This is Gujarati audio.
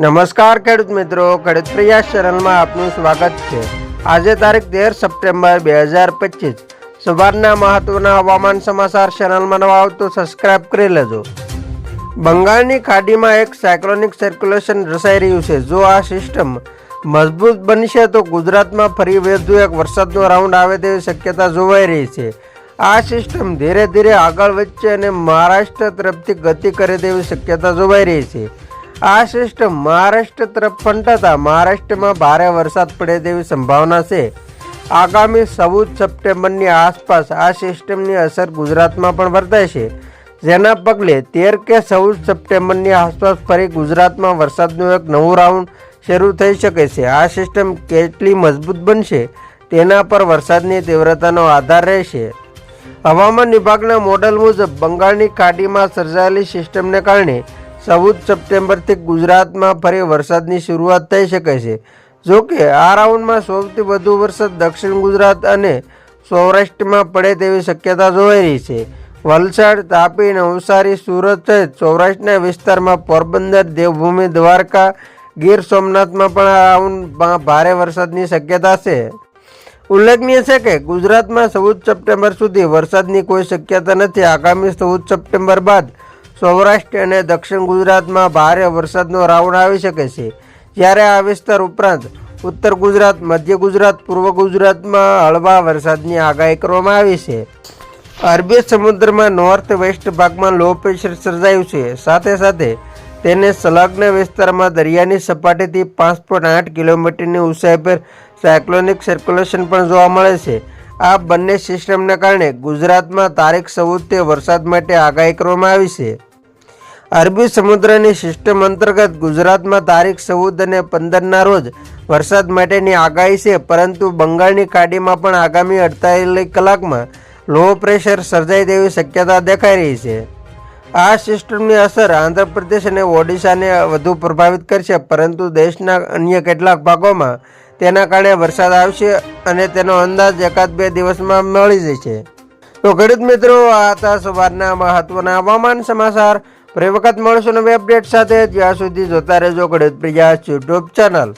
નમસ્કાર ખેડૂત મિત્રો, ખેડૂત પ્રયાસ ચેનલમાં આપનું સ્વાગત છે. આજે તારીખ તેર સપ્ટેમ્બર બે હજાર પચીસ. સવારના મહત્વના હવામાન સમાચાર ચેનલમાં નવા આવતો સબસ્ક્રાઇબ કરી લેજો. બંગાળની ખાડીમાં એક સાયક્લોનિક સર્ક્યુલેશન રસાઈ રહ્યું છે. જો આ સિસ્ટમ મજબૂત બનશે તો ગુજરાતમાં ફરી વધુ એક વરસાદનો રાઉન્ડ આવે તેવી શક્યતા જોવાઈ રહી છે. આ સિસ્ટમ ધીરે ધીરે આગળ વધશે અને મહારાષ્ટ્ર તરફથી ગતિ કરે તેવી શક્યતા જોવાઈ રહી છે. આ સિસ્ટમ મહારાષ્ટ્ર તરફ ફંટાતા મહારાષ્ટ્રમાં ભારે વરસાદ પડે તેવી સંભાવના છે. આગામી ચૌદ સપ્ટેમ્બરની આસપાસ આ સિસ્ટમની અસર ગુજરાતમાં પણ વર્તાય છે. જેના પગલે તેર કે ચૌદ સપ્ટેમ્બરની આસપાસ ફરી ગુજરાતમાં વરસાદનું એક નવું રાઉન્ડ શરૂ થઈ શકે છે. આ સિસ્ટમ કેટલી મજબૂત બનશે તેના પર વરસાદની તીવ્રતાનો આધાર રહેશે. હવામાન વિભાગના મોડલ મુજબ બંગાળની ખાડીમાં સર્જાયેલી સિસ્ટમને કારણે ચૌદ સપ્ટેમ્બરથી ગુજરાતમાં ફરી વરસાદની શરૂઆત થઈ શકે છે. જો કે આ રાઉન્ડમાં સૌથી વધુ વરસાદ દક્ષિણ ગુજરાત અને સૌરાષ્ટ્રમાં પડે તેવી શક્યતા જોવાઈ રહી છે. વલસાડ, તાપી નવસારી સુરત સહિત સૌરાષ્ટ્રના વિસ્તારમાં પોરબંદર, દેવભૂમિ, દ્વારકા, ગીર સોમનાથમાં પણ આ રાઉન્ડમાં ભારે વરસાદની શક્યતા છે. ઉલ્લેખનીય છે કે, ગુજરાતમાં ચૌદ સપ્ટેમ્બર સુધી વરસાદની કોઈ શક્યતા નથી. આગામી ચૌદ સપ્ટેમ્બર બાદ સૌરાષ્ટ્ર અને દક્ષિણ ગુજરાતમાં ભારે વરસાદનો રાઉન્ડ આવી શકે છે. જ્યારે આ વિસ્તાર ઉપરાંત ઉત્તર ગુજરાત, મધ્ય ગુજરાત, પૂર્વ ગુજરાતમાં હળવા વરસાદની આગાહી કરવામાં આવી છે. અરબી સમુદ્રમાં નોર્થ વેસ્ટ ભાગમાં લો પ્રેશર સર્જાયું છે. સાથે સાથે તેને સંલગ્ન વિસ્તારમાં દરિયાની સપાટીથી પાંચ પોઈન્ટ આઠ કિલોમીટરની ઊંચાઈ પર સાયક્લોનિક સર્ક્યુલેશન પણ જોવા મળે છે. આ બંને સિસ્ટમના કારણે ગુજરાતમાં તારીખ ચૌદથી વરસાદ માટે આગાહી કરવામાં આવી છે. અરબી સમુદ્રની સિસ્ટમ અંતર્ગત ગુજરાતમાં તારીખ ચૌદ અને પંદરના રોજ વરસાદ માટેની આગાહી છે, પરંતુ બંગાળની ખાડીમાં પણ આગામી અડતાલીસ કલાકમાં લો પ્રેશર સર્જાય તેવી શક્યતા દેખાઈ રહી છે. આ સિસ્ટમની અસર આંધ્રપ્રદેશ અને ઓડિશાને વધુ પ્રભાવિત કરશે, પરંતુ દેશના અન્ય કેટલાક ભાગોમાં તેના કારણે વરસાદ આવશે અને તેનો અંદાજ એકાદ બે દિવસમાં મળી જશે. તો ખેડૂત મિત્રો, આ હતા સવારના મહત્વના હવામાન સમાચાર. ફરી વખત મળશું નવી અપડેટ સાથે. જ્યાં સુધી જોતા રહેજો ગણિત પ્રિયા યુટ્યુબ ચેનલ.